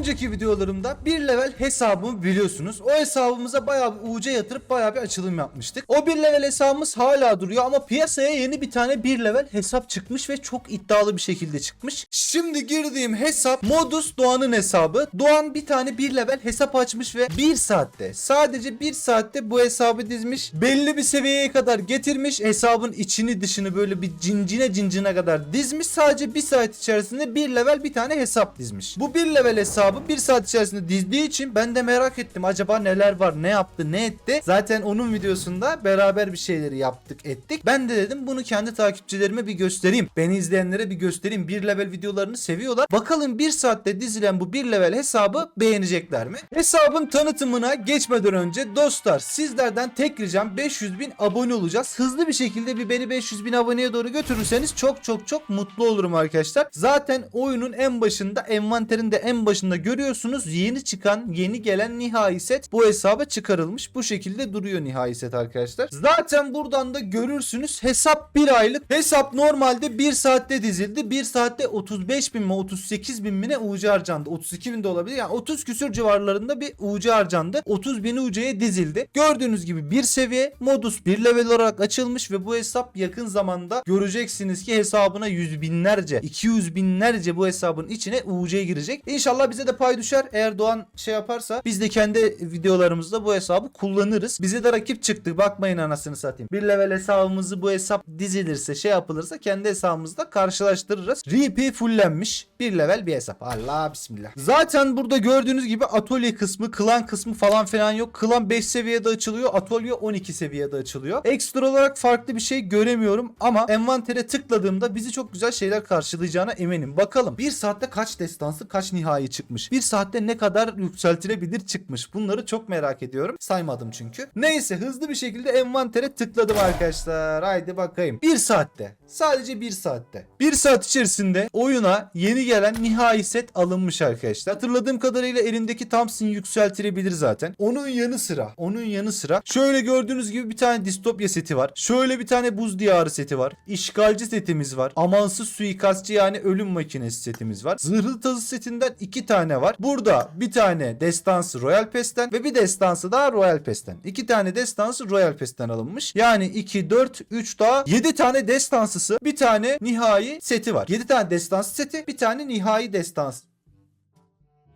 önceki videolarımda bir level hesabımı biliyorsunuz. O hesabımıza bayağı bir UC yatırıp bayağı bir açılım yapmıştık. O bir level hesabımız hala duruyor ama piyasaya yeni bir tane bir level hesap çıkmış ve çok iddialı bir şekilde çıkmış. Şimdi girdiğim hesap Modus Doğan'ın hesabı. Doğan bir tane bir level hesap açmış ve bir saatte sadece bir saatte bu hesabı dizmiş. Belli bir seviyeye kadar getirmiş. Hesabın içini dışını böyle bir cincine cincine kadar dizmiş. Sadece bir saat içerisinde bir level bir tane hesap dizmiş. Bu bir level hesabı bir saat içerisinde dizdiği için ben de merak ettim. Acaba neler var ne yaptı ne etti. Zaten onun videosunda beraber bir şeyleri yaptık ettik. Ben de dedim bunu kendi takipçilerime bir göstereyim. Beni izleyenlere bir göstereyim. Bir level videolarını seviyorlar. Bakalım bir saatte dizilen bu bir level hesabı beğenecekler mi? Hesabın tanıtımına geçmeden önce dostlar sizlerden tek ricam 500 bin abone olacağız. Hızlı bir şekilde bir beni 500 bin aboneye doğru götürürseniz çok çok çok mutlu olurum arkadaşlar. Zaten oyunun en başında envanterin de en başında görüyorsunuz yeni çıkan yeni gelen nihai set bu hesaba çıkarılmış. Bu şekilde duruyor nihai set arkadaşlar. Zaten buradan da görürsünüz hesap bir aylık. Hesap normalde 1 saatte dizildi. 1 saatte 35 bin mi 38 bin mi ne UC harcandı. 32 bin de olabilir. Yani 30 küsür civarlarında bir UC harcandı. 30 bin UC'ye dizildi. Gördüğünüz gibi bir seviye modus bir level olarak açılmış ve bu hesap yakın zamanda göreceksiniz ki hesabına yüz binlerce 200 binlerce bu hesabın içine UC girecek. İnşallah bize de pay düşer. Eğer Doğan şey yaparsa biz de kendi videolarımızda bu hesabı kullanırız. Bize de rakip çıktı. Bakmayın anasını satayım. Bir level hesabımızı bu hesap dizilirse şey yapılırsa kendi hesabımızda karşılaştırırız. RP fullenmiş. Bir level bir hesap. Allah bismillah. Zaten burada gördüğünüz gibi atölye kısmı, klan kısmı falan filan yok. Klan 5 seviyede açılıyor. Atölye 12 seviyede açılıyor. Ekstra olarak farklı bir şey göremiyorum ama envantere tıkladığımda bizi çok güzel şeyler karşılayacağına eminim. Bakalım bir saatte kaç destansı kaç nihai çıkmış. Bir saatte ne kadar yükseltilebilir çıkmış. Bunları çok merak ediyorum. Saymadım çünkü. Neyse hızlı bir şekilde envantere tıkladım arkadaşlar. Haydi bakayım. Bir saatte. Sadece bir saatte. Bir saat içerisinde oyuna yeni gelen nihai set alınmış arkadaşlar. Hatırladığım kadarıyla elindeki Thompson yükseltilebilir zaten. Onun yanı sıra, onun yanı sıra şöyle gördüğünüz gibi bir tane distopya seti var. Şöyle bir tane buz diyarı seti var. İşgalci setimiz var. Amansız suikastçı yani ölüm makinesi setimiz var. Zırhlı tazı setinden iki tane var. Burada bir tane destansı Royal Pass'ten ve bir destansı daha Royal Pass'ten. İki tane destansı Royal Pass'ten alınmış. Yani 2, 4, 3 daha 7 tane destansısı bir tane nihai seti var. 7 tane destansı seti bir tane nihai destans.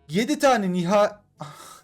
7 tane nihai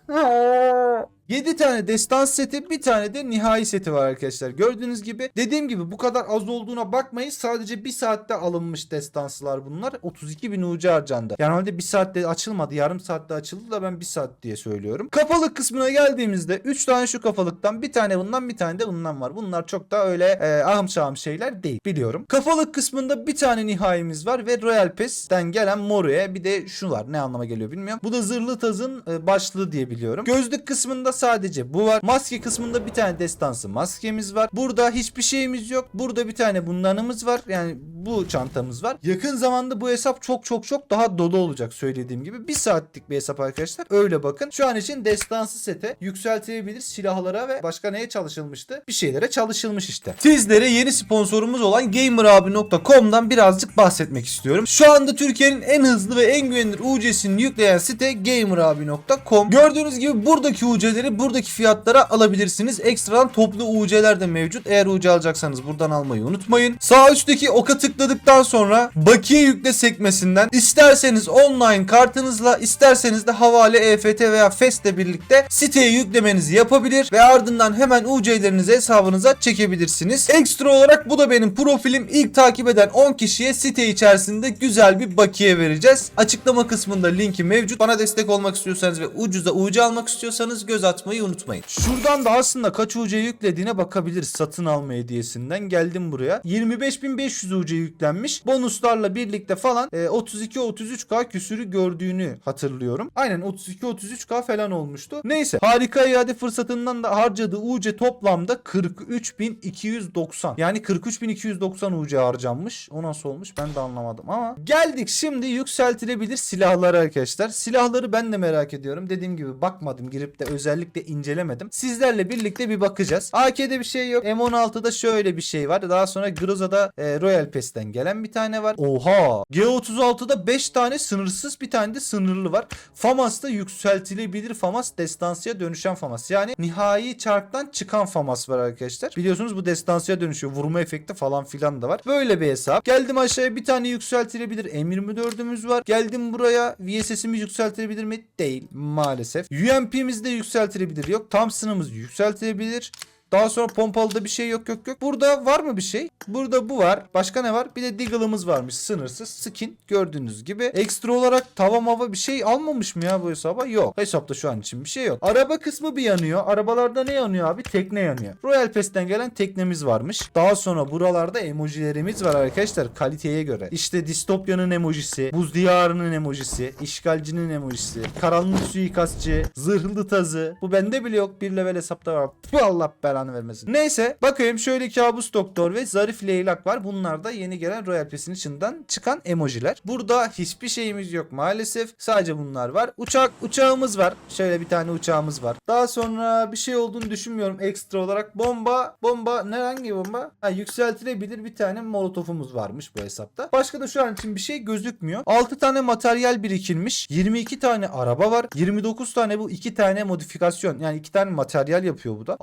7 tane destan seti bir tane de nihai seti var arkadaşlar. Gördüğünüz gibi dediğim gibi bu kadar az olduğuna bakmayın. Sadece bir saatte alınmış destansılar bunlar. 32 bin UC harcandı. Yani halde bir saatte açılmadı. Yarım saatte açıldı da ben bir saat diye söylüyorum. Kafalık kısmına geldiğimizde 3 tane şu kafalıktan bir tane bundan bir tane de bundan var. Bunlar çok da öyle e, ahım şahım şeyler değil. Biliyorum. Kafalık kısmında bir tane nihaimiz var ve Royal Pass'ten gelen Moru'ya bir de şu var. Ne anlama geliyor bilmiyorum. Bu da Zırhlı Taz'ın e, başlığı diye biliyorum. Gözlük kısmında sadece bu var. Maske kısmında bir tane destansı maskemiz var. Burada hiçbir şeyimiz yok. Burada bir tane bundanımız var. Yani bu çantamız var. Yakın zamanda bu hesap çok çok çok daha dolu olacak söylediğim gibi. Bir saatlik bir hesap arkadaşlar. Öyle bakın. Şu an için destansı sete yükseltilebilir silahlara ve başka neye çalışılmıştı? Bir şeylere çalışılmış işte. Sizlere yeni sponsorumuz olan GamerAbi.com'dan birazcık bahsetmek istiyorum. Şu anda Türkiye'nin en hızlı ve en güvenilir UC'sini yükleyen site GamerAbi.com. Gördüğünüz gibi buradaki UC'leri buradaki fiyatlara alabilirsiniz. Ekstradan toplu UC'ler de mevcut. Eğer UC alacaksanız buradan almayı unutmayın. Sağ üstteki oka tıkladıktan sonra bakiye yükle sekmesinden isterseniz online kartınızla isterseniz de havale EFT veya FES ile birlikte siteye yüklemenizi yapabilir ve ardından hemen UC'lerinizi hesabınıza çekebilirsiniz. Ekstra olarak bu da benim profilim. İlk takip eden 10 kişiye site içerisinde güzel bir bakiye vereceğiz. Açıklama kısmında linki mevcut. Bana destek olmak istiyorsanız ve ucuza UC almak istiyorsanız göz atmayı unutmayın. Şuradan da aslında kaç UC yüklediğine bakabiliriz satın alma hediyesinden. Geldim buraya. 25.500 UC yüklenmiş. Bonuslarla birlikte falan e, 32-33k küsürü gördüğünü hatırlıyorum. Aynen 32-33k falan olmuştu. Neyse harika iade fırsatından da harcadığı UC toplamda 43.290. Yani 43.290 UC harcanmış. O nasıl olmuş ben de anlamadım ama. Geldik şimdi yükseltilebilir silahlara arkadaşlar. Silahları ben de merak ediyorum. Dediğim gibi bakmadım girip de özellikle özellikle incelemedim. Sizlerle birlikte bir bakacağız. AK'de bir şey yok. M16'da şöyle bir şey var. Daha sonra Groza'da e, Royal Pass'ten gelen bir tane var. Oha! G36'da 5 tane sınırsız bir tane de sınırlı var. FAMAS'ta yükseltilebilir FAMAS destansıya dönüşen FAMAS. Yani nihai çarktan çıkan FAMAS var arkadaşlar. Biliyorsunuz bu destansıya dönüşüyor. Vurma efekti falan filan da var. Böyle bir hesap. Geldim aşağıya bir tane yükseltilebilir M24'ümüz var. Geldim buraya VSS'imiz yükseltilebilir mi? Değil maalesef. UMP'miz de yükseltilebilir yok. Thompson'ımız yükseltilebilir. Daha sonra pompalıda bir şey yok yok yok. Burada var mı bir şey? Burada bu var. Başka ne var? Bir de Deagle'ımız varmış. Sınırsız skin gördüğünüz gibi. Ekstra olarak tava mava bir şey almamış mı ya bu hesaba? Yok. Hesapta şu an için bir şey yok. Araba kısmı bir yanıyor. Arabalarda ne yanıyor abi? Tekne yanıyor. Royal Pass'ten gelen teknemiz varmış. Daha sonra buralarda emojilerimiz var arkadaşlar kaliteye göre. İşte distopyanın emojisi, buz diyarının emojisi, işgalcinin emojisi, karanlık suikastçı, zırhlı tazı. Bu bende bile yok. Bir level hesapta var. Allah belanı vermesin. Neyse bakayım şöyle kabus doktor ve zarif leylak var. Bunlar da yeni gelen Royal Pass'in içinden çıkan emojiler. Burada hiçbir şeyimiz yok maalesef. Sadece bunlar var. Uçak uçağımız var. Şöyle bir tane uçağımız var. Daha sonra bir şey olduğunu düşünmüyorum ekstra olarak. Bomba bomba ne hangi bomba? Ha, yükseltilebilir bir tane molotofumuz varmış bu hesapta. Başka da şu an için bir şey gözükmüyor. 6 tane materyal birikilmiş. 22 tane araba var. 29 tane bu 2 tane modifikasyon. Yani 2 tane materyal yapıyor bu da.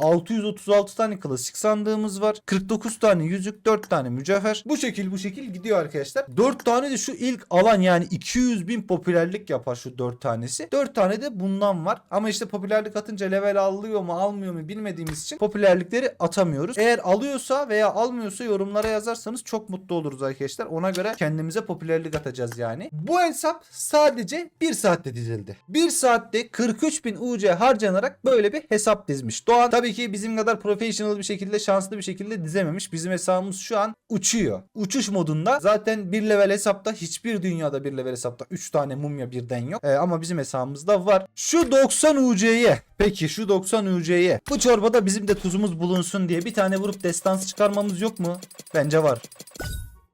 636 tane klasik sandığımız var. 49 tane yüzük, 4 tane mücevher. Bu şekil bu şekil gidiyor arkadaşlar. 4 tane de şu ilk alan yani 200 bin popülerlik yapar şu 4 tanesi. 4 tane de bundan var. Ama işte popülerlik atınca level alıyor mu almıyor mu bilmediğimiz için popülerlikleri atamıyoruz. Eğer alıyorsa veya almıyorsa yorumlara yazarsanız çok mutlu oluruz arkadaşlar. Ona göre kendimize popülerlik atacağız yani. Bu hesap sadece 1 saatte dizildi. 1 saatte 43 bin UC harcanarak böyle bir hesap dizmiş. Doğan tabii ki bizim kadar professional bir şekilde şanslı bir şekilde dizememiş. Bizim hesabımız şu an uçuyor. Uçuş modunda. Zaten bir level hesapta hiçbir dünyada bir level hesapta 3 tane mumya birden yok. Ee, ama bizim hesabımızda var. Şu 90 UC'ye Peki şu 90 UC'ye bu çorbada bizim de tuzumuz bulunsun diye bir tane vurup destansı çıkarmamız yok mu? Bence var.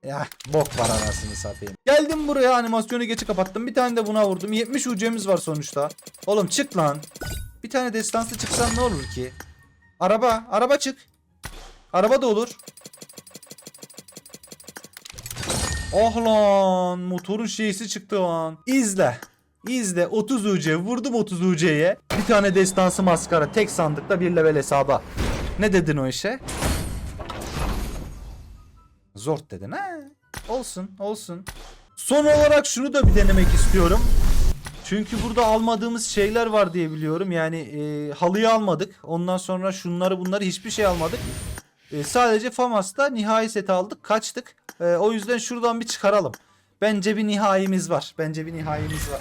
Ya bok var anasını satayım. Geldim buraya animasyonu geçi kapattım. Bir tane de buna vurdum. 70 UC'miz var sonuçta. Oğlum çık lan. Bir tane destansı çıksan ne olur ki? Araba. Araba çık. Araba da olur. Oh lan. Motorun şeysi çıktı lan. İzle. İzle 30 UC vurdum 30 UC'ye. Bir tane destansı maskara tek sandıkta bir level hesaba. Ne dedin o işe? Zor dedin ha? Olsun olsun. Son olarak şunu da bir denemek istiyorum. Çünkü burada almadığımız şeyler var diye biliyorum. Yani e, halıyı almadık. Ondan sonra şunları bunları hiçbir şey almadık. E, sadece FAMAS'ta nihai seti aldık. Kaçtık. E, o yüzden şuradan bir çıkaralım. Bence bir nihaimiz var. Bence bir nihaimiz var.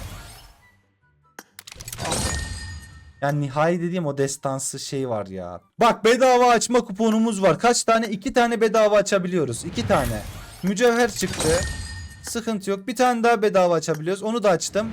Yani nihai dediğim o destansı şey var ya. Bak bedava açma kuponumuz var. Kaç tane? İki tane bedava açabiliyoruz. İki tane. Mücevher çıktı. Sıkıntı yok. Bir tane daha bedava açabiliyoruz. Onu da açtım.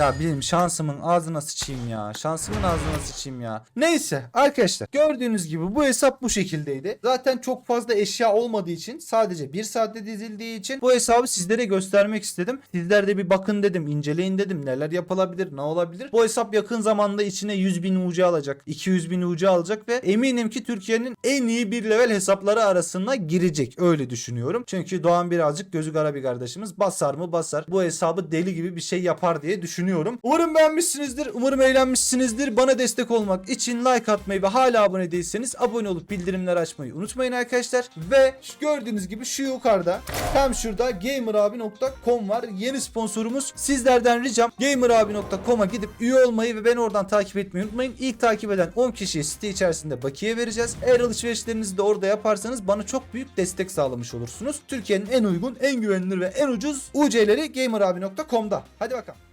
Ya benim şansımın ağzına sıçayım ya. Şansımın ağzına sıçayım ya. Neyse arkadaşlar gördüğünüz gibi bu hesap bu şekildeydi. Zaten çok fazla eşya olmadığı için sadece bir saatte dizildiği için bu hesabı sizlere göstermek istedim. Sizler de bir bakın dedim inceleyin dedim neler yapılabilir ne olabilir. Bu hesap yakın zamanda içine 100 bin UC alacak. 200 bin UC alacak ve eminim ki Türkiye'nin en iyi bir level hesapları arasına girecek. Öyle düşünüyorum. Çünkü Doğan birazcık gözü kara bir kardeşimiz. Basar mı basar. Bu hesabı deli gibi bir şey yapar diye düşünüyorum. Umarım beğenmişsinizdir. Umarım eğlenmişsinizdir. Bana destek olmak için like atmayı ve hala abone değilseniz abone olup bildirimleri açmayı unutmayın arkadaşlar. Ve gördüğünüz gibi şu yukarıda tam şurada gamerabi.com var. Yeni sponsorumuz. Sizlerden ricam gamerabi.com'a gidip üye olmayı ve beni oradan takip etmeyi unutmayın. İlk takip eden 10 kişiye site içerisinde bakiye vereceğiz. Eğer alışverişlerinizi de orada yaparsanız bana çok büyük destek sağlamış olursunuz. Türkiye'nin en uygun, en güvenilir ve en ucuz UC'leri gamerabi.com'da. Hadi bakalım.